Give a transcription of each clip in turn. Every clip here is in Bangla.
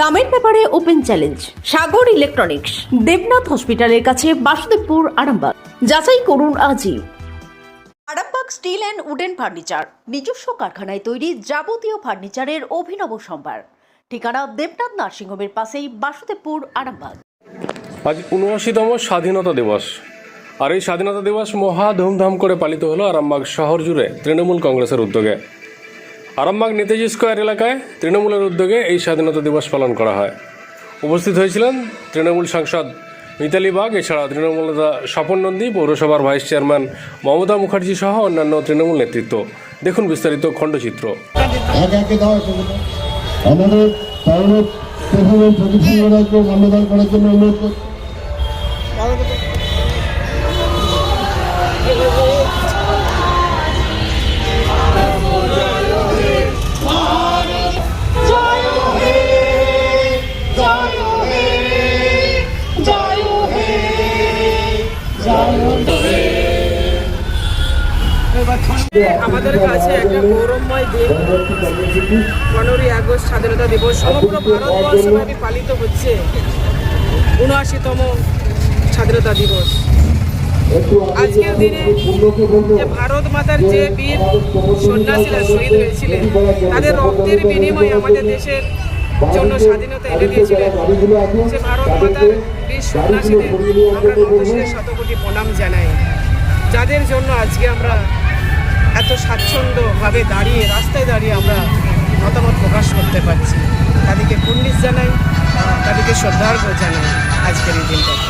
দামের ব্যাপারে open challenge, Sagar electronics, Debnath হসপিটালের কাছে বাসুদেবপুর, আরামবাগ। যাচাই করুন আজই। Arambagh steel and wooden furniture, নিজস্ব কারখানায় তৈরি যাবতীয় ফার্নিচারের অভিনব সম্ভার। ঠিকানা দেবনাথ নার্সিংহোমের পাশেই বাসুদেবপুর, আরামবাগ। আজ উনআশিতম স্বাধীনতা দিবস। আর এই স্বাধীনতা দিবস মহা ধুমধাম করে পালিত হলো আরামবাগ শহর জুড়ে তৃণমূল কংগ্রেসের উদ্যোগে। আরামবাগ নেতাজি স্কোয়ার এলাকায় তৃণমূলের উদ্যোগে এই স্বাধীনতা দিবস পালন করা হয়। উপস্থিত হয়েছিলেন তৃণমূল সাংসদ মিতালি বাগ, এছাড়া তৃণমূল নেতা স্বপন নন্দী, পৌরসভার ভাইস চেয়ারম্যান মমতা মুখার্জি সহ অন্যান্য তৃণমূল নেতৃত্ব। দেখুন বিস্তারিত খণ্ডচিত্র। প্রতিষ্ঠান করার জন্য অনুরোধ আমাদের কাছে একটা গৌরবময় দিন। পনেরোই আগস্ট স্বাধীনতা দিবস। সমগ্র ভারতবর্ষব্যাপী পালিত হচ্ছে উনআশিতম স্বাধীনতা দিবস। আজকের দিনে যে ভারত মাতার যে বীর সন্ন্যাসীরা শহীদ হয়েছিলেন, তাদের রক্তের বিনিময়ে আমাদের দেশের জন্য স্বাধীনতা এনে দিয়েছিলেন। যে ভারত মাতার বীর সন্ন্যাসীদের আমরা নবশিরে শতকোটি প্রণাম জানাই। যাদের জন্য আজকে আমরা এত স্বাচ্ছন্দ্যভাবে দাঁড়িয়ে রাস্তায় দাঁড়িয়ে আমরা মতামত প্রকাশ করতে পারছি। তাদেরকে পুণ্ডিত জানাই তাদেরকে শ্রদ্ধার্ঘ জানাই আজকের এই দিনটাকে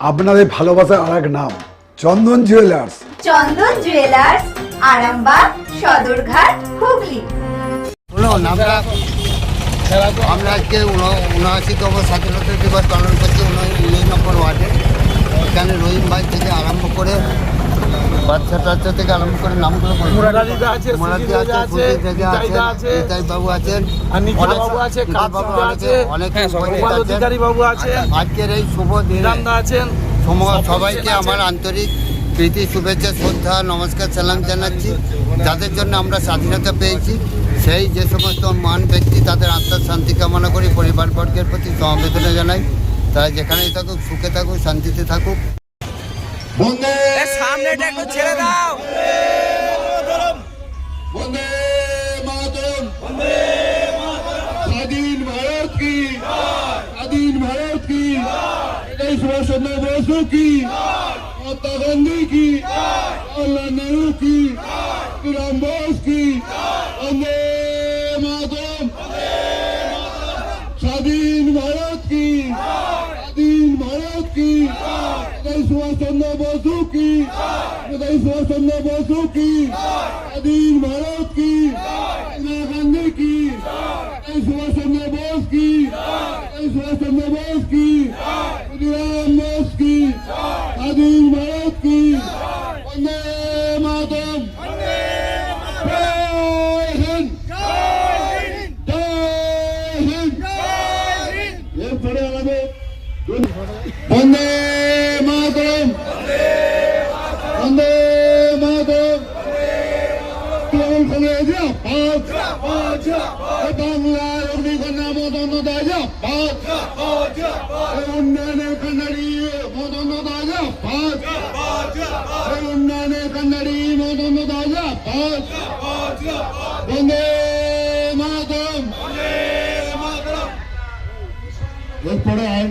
আপনাদের ভালোবাসার আর এক নাম চন্দন জুয়েলার্স। চন্দন জুয়েলার্স আরামবাগ সদরঘাট হুগলি। আমরা আমরা আজকে উন- উনআশিতম স্বাধীনতা দিবস পালন করছি উন- উনিশ নম্বর ওয়ার্ডে। এখানে রহিম ভাই থেকে আরম্ভ করে বাচ্চা টাচ্চা থেকে আরম্ভ করে নামগুলো আছে আছে বাবু আছেন বাবু আছে অনেক। আজকের এই শুভ দিনে আছেন সবাইকে আমার আন্তরিক প্রীতি শুভেচ্ছা শ্রদ্ধা নমস্কার সালাম জানাচ্ছি। যাদের জন্য আমরা স্বাধীনতা পেয়েছি সেই যে সমস্ত মান ব্যক্তি তাদের আত্মার শান্তি কামনা করি পরিবারবর্গের প্রতি সমবেদনা জানাই। তারা যেখানেই থাকুক সুখে থাকুক শান্তিতে থাকুক। বন্দে সামনেটা একটু ছেড়ে দাও বন্দে মাতরম স্বাধীন ভারত কি স্বাধীন ভারত কি এটাই সুভাষচন্দ্র বসু কি মহাত্মা গান্ধী কি জওয়াহরলাল নেহরু কি রাম বোস কি বন্দে Bozu की खुदाई सुभाषचंद्र बोसू की आदिल भारत की इंदिरा गांधी की सुभाषचंद्र बोस की सुभाषचंद्र बोस की खुदीराम बोस की आदिल भारत की वंदे मातम जय हिंद বন্দে এই বাংলার অগ্নিকন্যা মদন দায় উন্নয়নের কান্নাড়ি মদন দায় এই উন্নয়নের কান্নাড়ি মদন দায় বন্দে মাতরম। এরপরে আইন